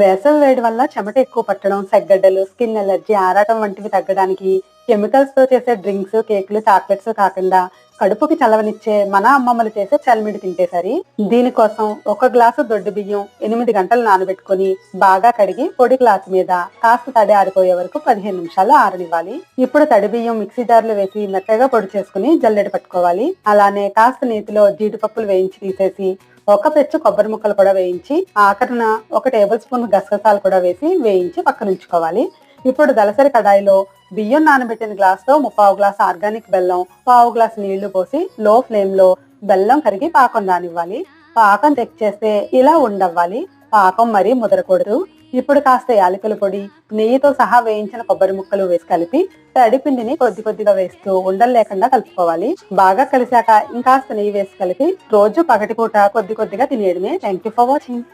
వేసవి వేడి వల్ల చెమట ఎక్కువ పట్టడం సెగ్గడ్డలు స్కిన్ ఎలర్జీ ఆరాటం వంటివి తగ్గడానికి కెమికల్స్తో చేసే డ్రింక్స్ కేకులు చాక్లెట్స్ కాకుండా కడుపుకి చలవనిచ్చే మన అమ్మమ్మలు చేసే చలిమిడి తింటే సరి దీనికోసం ఒక గ్లాసు దొడ్డు బియ్యం ఎనిమిది గంటలు నానబెట్టుకొని బాగా కడిగి పొడి క్లాత్ మీద కాస్త తడి ఆరిపోయే వరకు పదిహేను నిమిషాలు ఆరనివ్వాలి. ఇప్పుడు తడి బియ్యం మిక్సీ జార్లు వేసి మెత్తగా పొడి చేసుకుని జల్లెడ పట్టుకోవాలి. అలానే కాస్త నీతిలో జీడిపప్పులు వేయించి తీసేసి ఒక పెచ్చు కొబ్బరి ముక్కలు కూడా వేయించి ఆఖరిన ఒక టేబుల్ స్పూన్ గసగసాలు కూడా వేసి వేయించి పక్కన ఉంచుకోవాలి. ఇప్పుడు దలసరి కడాయిలో బియ్యం నానబెట్టిన గ్లాస్లో ముప్పావు గ్లాస్ ఆర్గానిక్ బెల్లం పావు గ్లాస్ నీళ్ళు పోసి లో ఫ్లేమ్లో బెల్లం కరిగి పాకం రానివ్వాలి. పాకం చెక్ చేస్తే ఇలా ఉండవ్వాలి. పాకం మరీ ముదరకూడదు. ఇప్పుడు కాస్త యాలకుల పొడి నెయ్యితో సహా వేయించిన కొబ్బరి ముక్కలు వేసి కలిపి తడిపిండిని కొద్ది కొద్దిగా వేస్తూ ఉండలు లేకుండా కలుపుకోవాలి. బాగా కలిసాక ఇంకాస్త నెయ్యి వేసి కలిపి రోజు పగటిపూట కొద్ది కొద్దిగా తినేయడమే. Thank you for watching